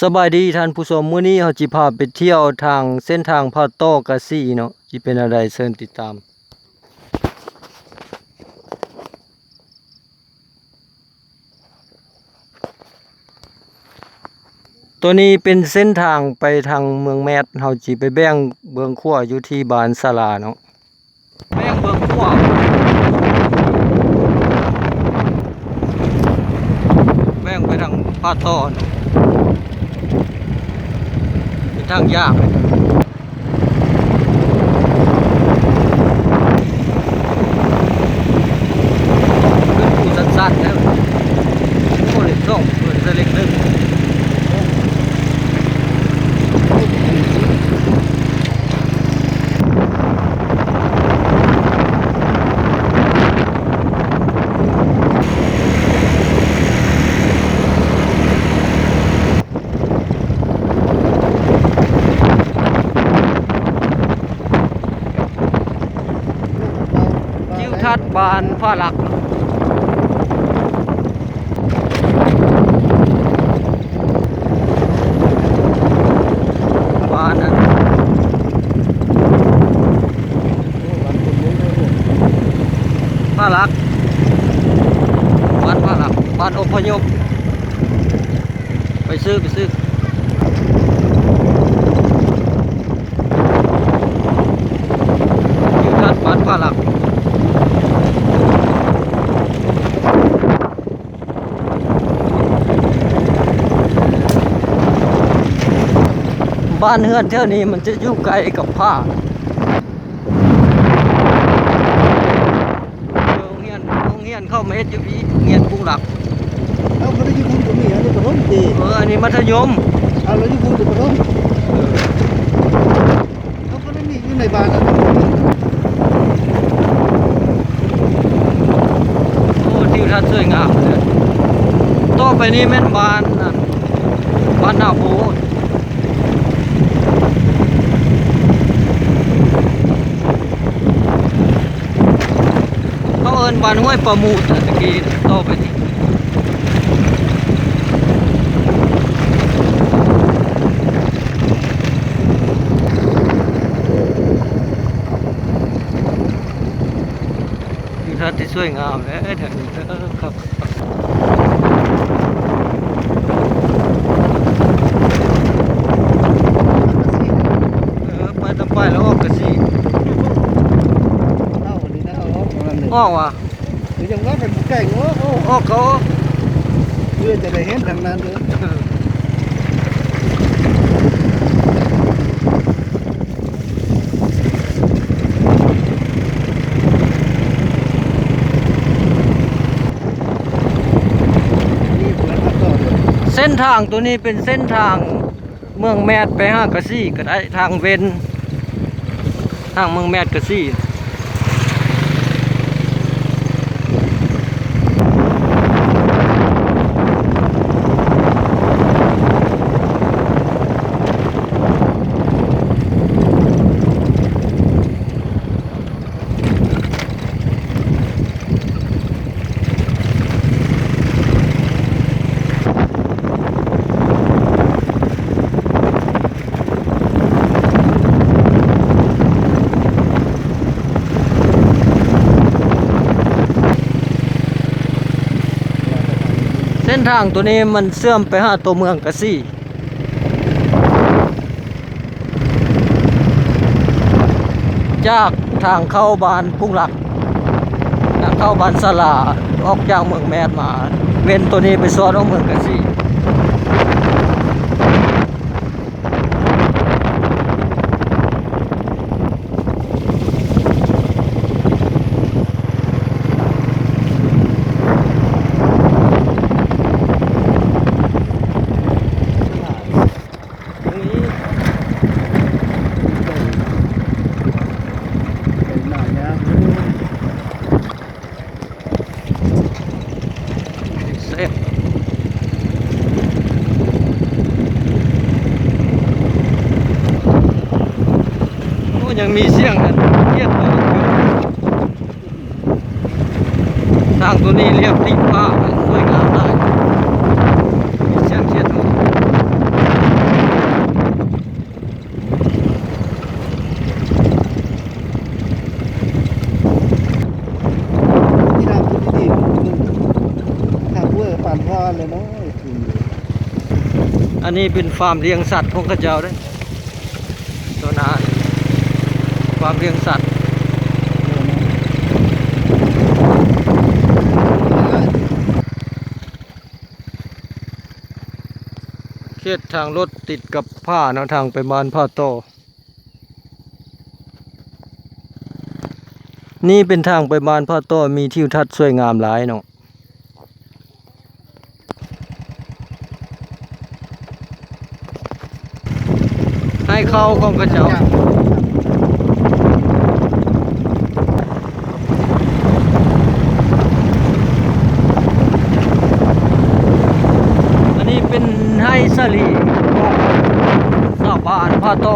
สบายดีท่านผู้ชมมื้อนี้เฮาจิพาไปเที่ยวทางเส้นทางพาโต้กะซี่เนาะสิเป็นอะไรเชิญติดตาม ตัวนี้เป็นเส้นทางไปทางเมืองแมดเฮาจิไปแบ่งเบืองขั้วอยู่ที่บ้านสลาเนาะแบ่งเบืองขั้วแบ่งไปทางพาโต้เนาะ ทางยากเป็นผู้สั้นๆแล้วโอ้เล็กสองเปิดเล็กหนึ่ง จิวทัด บานผ้าหลักบ้าหลักบ้านผ้าหลักบ้านอพยพไปซื้อไปซื้อจิวทัดบานผ้าหลัก บ้านเฮือนเท่านี้มันจะอยู่ไกลกับผ้าโรงเรียนโรงเรียนเข้ามาเฮ็ดอยู่พี่โรงเรียนกุ้งหลักเอาเขาได้ยินคุณตรงนี้อันนี้ปฐมดีเอออันนี้มัธยมเอาแล้วยินคุณตรงปฐมเขาก็ได้มีอยู่ในบ้านแล้วโอ้ทิวทัศน์สวยงามเลยต่อไปนี้แม่นบ้านนั่นบ้านนาโพเขาเอิ้นบ้านห้วยประมูดตะกี้ต่อไปนี้ทัศน์ที่สวยงามเลยแถวนี้เออครับเออไปตะไปแล้วออกกระสี เอาอันนี้นะเอา ออกมาหนึ่งออกว่ะหรือยังว่าเป็นไก่โอ้โอ้ออกเขาเพื่อจะได้เห็นทางนั้นเลยนี่เหมือนกับต่อเลยเส้นทางตัวนี้เป็นเส้นทางเมืองแมดไปห้ากระซี่ก็ได้ทางเวนทางเมืองแมดกระซี่ ส้นทางตัวนี้มันเสื่อมไปหาตัวเมืองกะซี่จากทางเข้าบ้านพุ่งหลักเข้าบ้านสลาออกจากเมืองแมดมา เว้นตัวนี้ไปซ้อนออกเมืองกะซี่ ยังมีเสี่ยงกันเทียบตัวสร้างตัวนี้เรียบติ๊กผ้าสวยงามได้มีเสี่ยงเทียบตัวที่ดังที่ดีทางเวอร์ปานพรเลยเนาะอันนี้เป็นฟาร์มเลี้ยงสัตว์ของกระเจ้าด้วยตัวน้า ฟาร์มเลี้ยงสัตว์เขตทางรถติดกับผ้านะทางไปบ้านผ้าโต นี่เป็นทางไปบ้านผ้าโตมีทิวทัศน์สวยงามหลายเนาะให้เข้าของกระเจ้า อันนี้ เป็นไฮสลีของชาวบ้านผ้าโต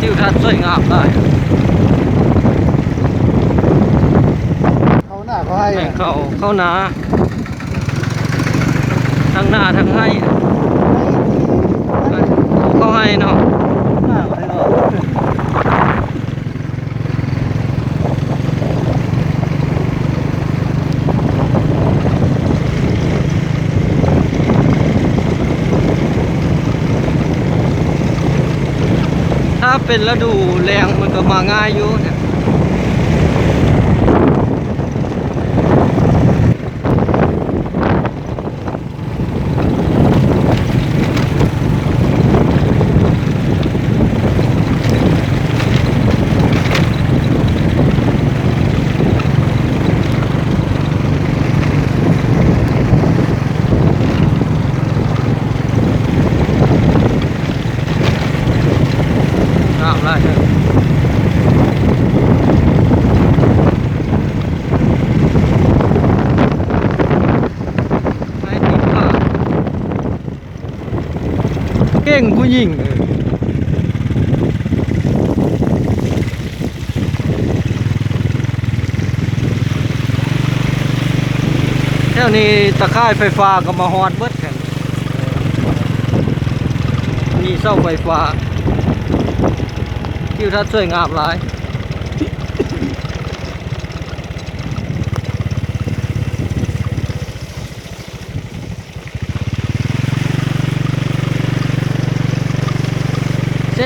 ทิวทัศน์สวย งามได้เขาหน้าเขาให้แม่งเข้าเข้านาทั้งหน้าทั้งให้เขาให้เนาะหน้าเขาให้เนาะ เป็นฤดูแรงมันก็มาง่ายอยู่นะน้ำไรเนี่ยไม่ติดผ้าเก่ง ผู้หญิงเออแถวนี้ตะข่ายไฟฟ้าก็มาฮอดเบิดกันมีเสาไฟฟ้าทิวทัศน์สวยงามหลาย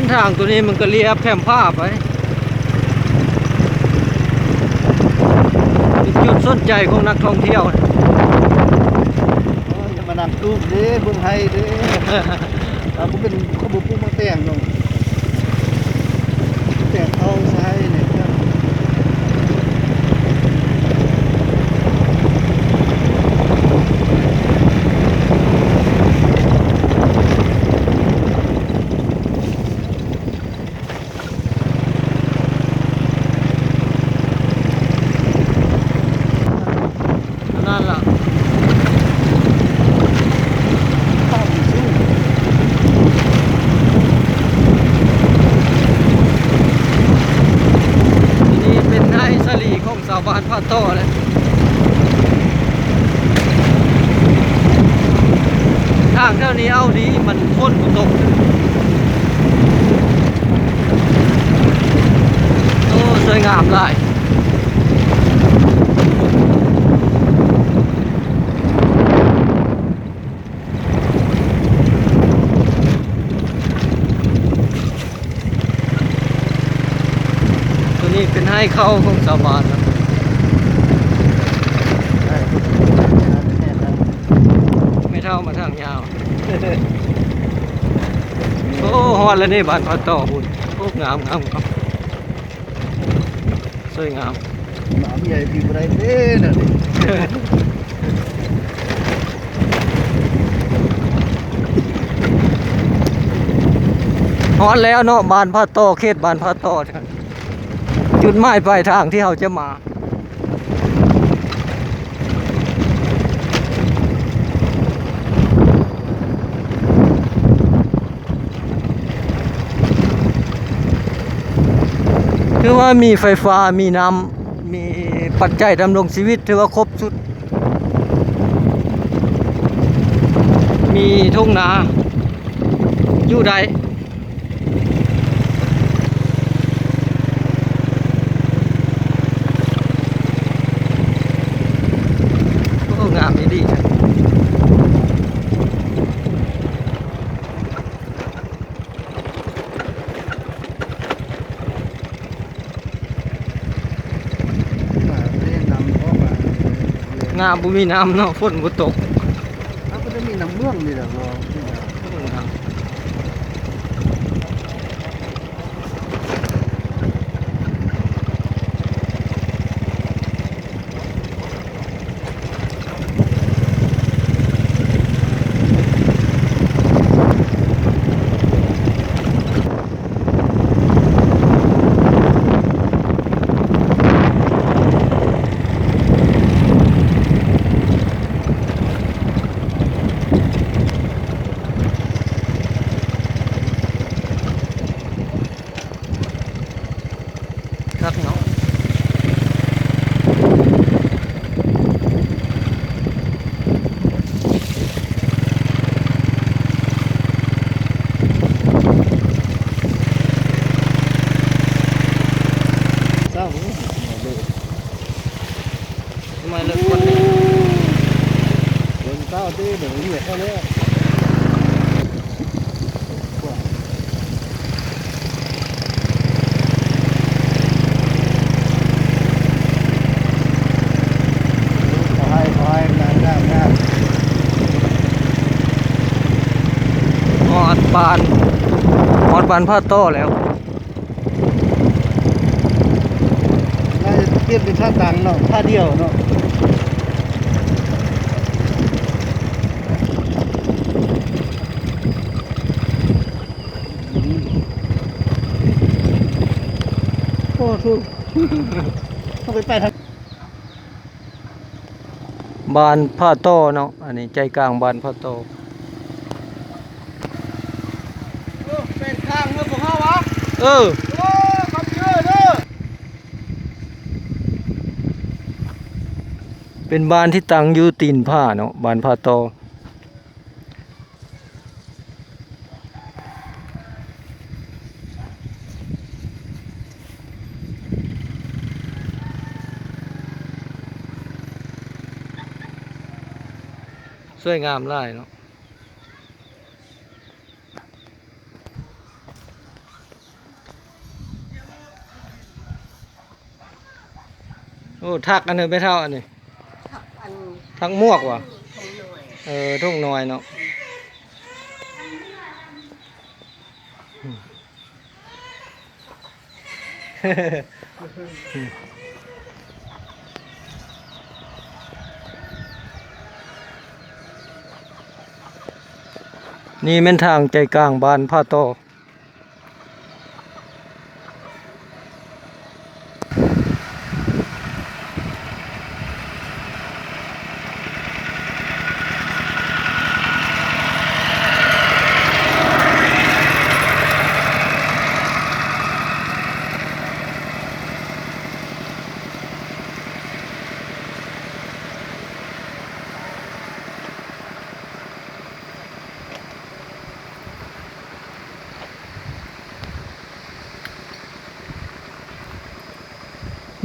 ส้นทางตัวนี้มันก็เรียบแคมผ้าไปเป็นจุดสนใจของนักท่องเที่ยวนะโอ้ยอย่ามานั่งตู้เด้เบิ่งให้เด้อ่าผมเป็นเขาบุกปุ๊มาแต่งเนาะแต่งเอาใช้เนี่ยครับ นั่นล่ะ ข้าวมีสู้ ที่นี่เป็นไฮสลีของสาวบ้านพาโต้เลยทางเท่านี้เอาดีมันพ้นกูตก โอ้ สวยงามหลายตัวนี้เป็นให้เข้าของสาวบ้านนะได้แน่นอนไม่เท่ามาทางยาว โอ้ฮอดแล้วนี่บ้านพาโต้บุญโอ้งามงามครับ สวยงามหมาใหญ่พี่บ่ได้เด้น่ะนี่ฮอดแล้วเนาะบ้านพาโต้เขตบ้านพาโต้ครับจุดหมายปลายทางที่เราจะมา ถือว่ามีไฟฟ้ามีน้ำมีปัจจัยดำรงชีวิตถือว่าครบชุด มีทุ่งนาอยู่ใดโอ้งามดีดีนะ มาเล่นน้ำเพราะว่า งาบุมีน้ำเนาะฝนบุตก แล้วก็จะมีน้ำเมืองนี่แหละบ่ที่ว่า คักเนาะ เศร้าเลย ทำไมเลิกคนนี้ เดินเศร้าที่เดี๋ยวเหยียดเขาเลยขอให้ขอให้งานงานงาน หอด บานหอดบานผ้าโต้แล้วน่าจะเปลี่ยนเป็นท่าตังเนาะท่าเดียวเนาะอืมโอ้ทุกต้องไปไปทางบานผ้าโต้เนาะอันนี้ใจกลางบานผ้าโต้เป็นข้างเมื่อพวกเขาวะ เออขับเยอะเด้อเป็นบ้านที่ตั้งอยู่ตีนผ้าเนาะบ้านผ้าโต้สวยงามหลายเนาะ อ้ทักอันนี้ไม่เท่าอันนี้อันทักมวกว่ะเออทุ่งน้อยเนาะนี่เป็นทางใจกลางบ้านผ้าโต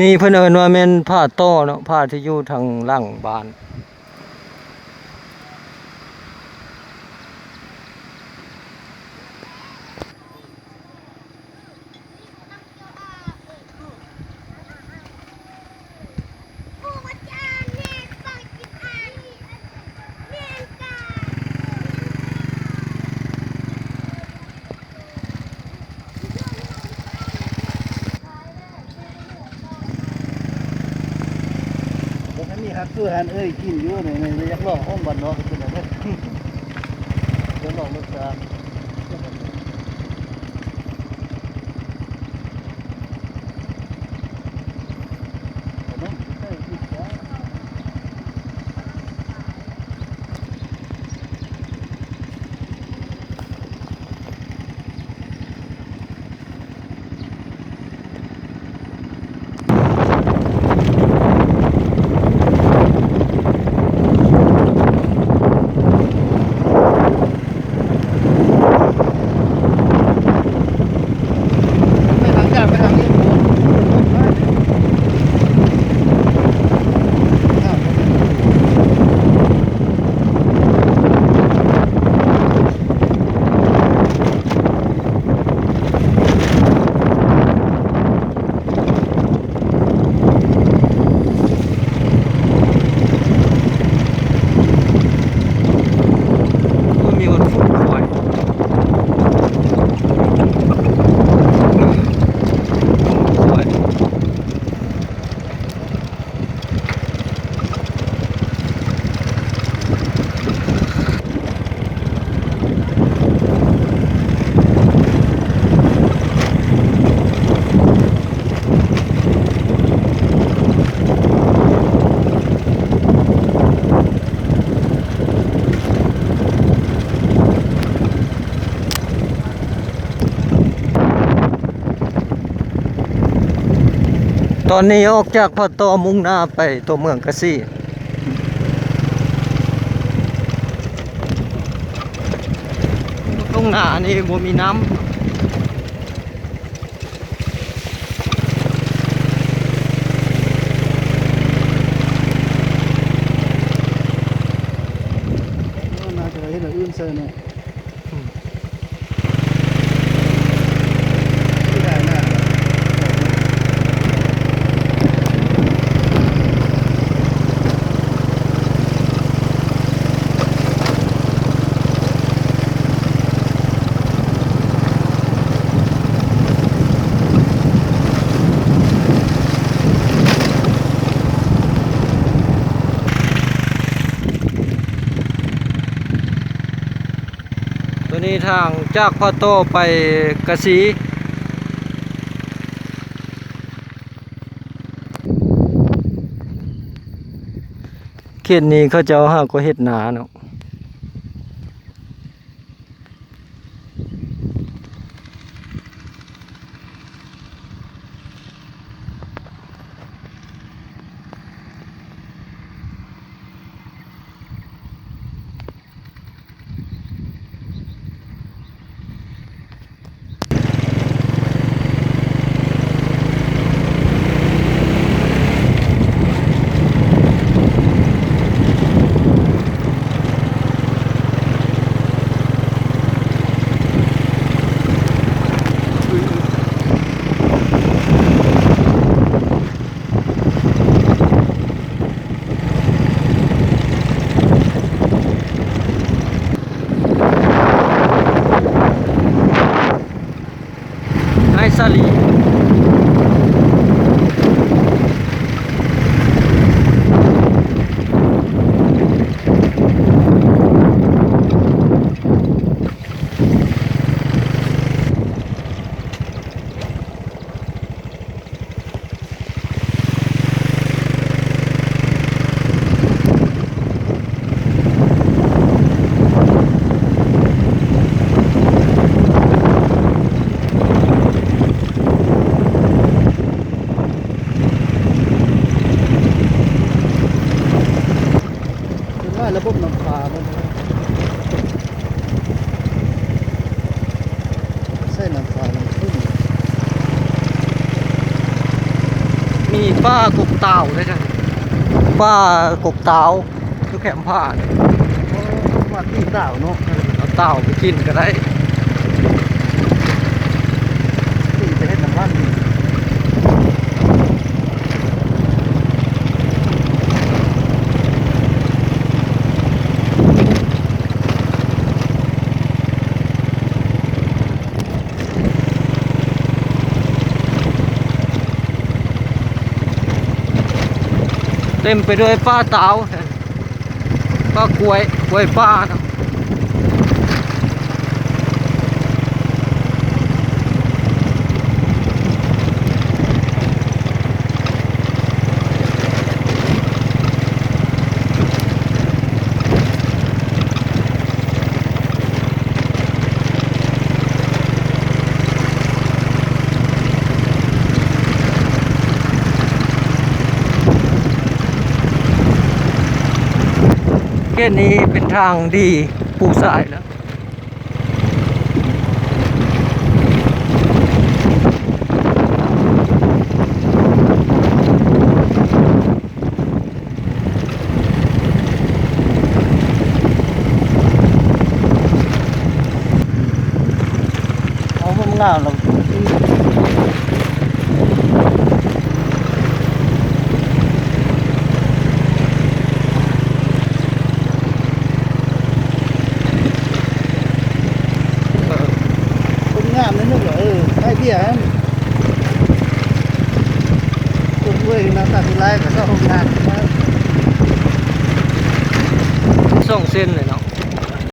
นี่เพิ่นเอิ้นว่าแม่นผ้าโต้เนาะผ้าที่อยู่ทางล่างบ้าน ผู้อาจารย์แม่ต้องกินอันแม่จ้า ผม ไม่มีฮักเกอร์ฮันเอ้ยกินอยู่ในในในยักษ์ล่อห้องบันเนาะเป็นอะไรเดี๋ยวลองรถตามผมไม่ใช่ที่จ้า ตอนนี้ออกจากพอตอมุ่งหน้าไปตัวเมืองกะซี่ตรงหน้านี่บ่มีน้ำ น่าจะเห็นอื่นเซอร์เนี่ยที่ได้น่ะ ตัว นี้ทางจากพ่อโตไปกระสีเขตนี้เขาจะห้าหาก็เฮ็ดหนาเนาะไอซาลี เป็นว่าระบบน้ำฟ้ามันใช่น้ำฟ้าน้ำขึ้น มี ป้ากกเต่าด้วยกันป้ากกเต่าทุกแคมผ้าเนี่ยว่าที่เต่าเนาะเอาเต่าไปกินก็ได้ ที่จะเห็นน้ำวันนี่ เต็มไปด้วยป้าเตาป้ากล้วยกล้วยป้านะ เขตนี้เป็นทางดีปูสายแล้ว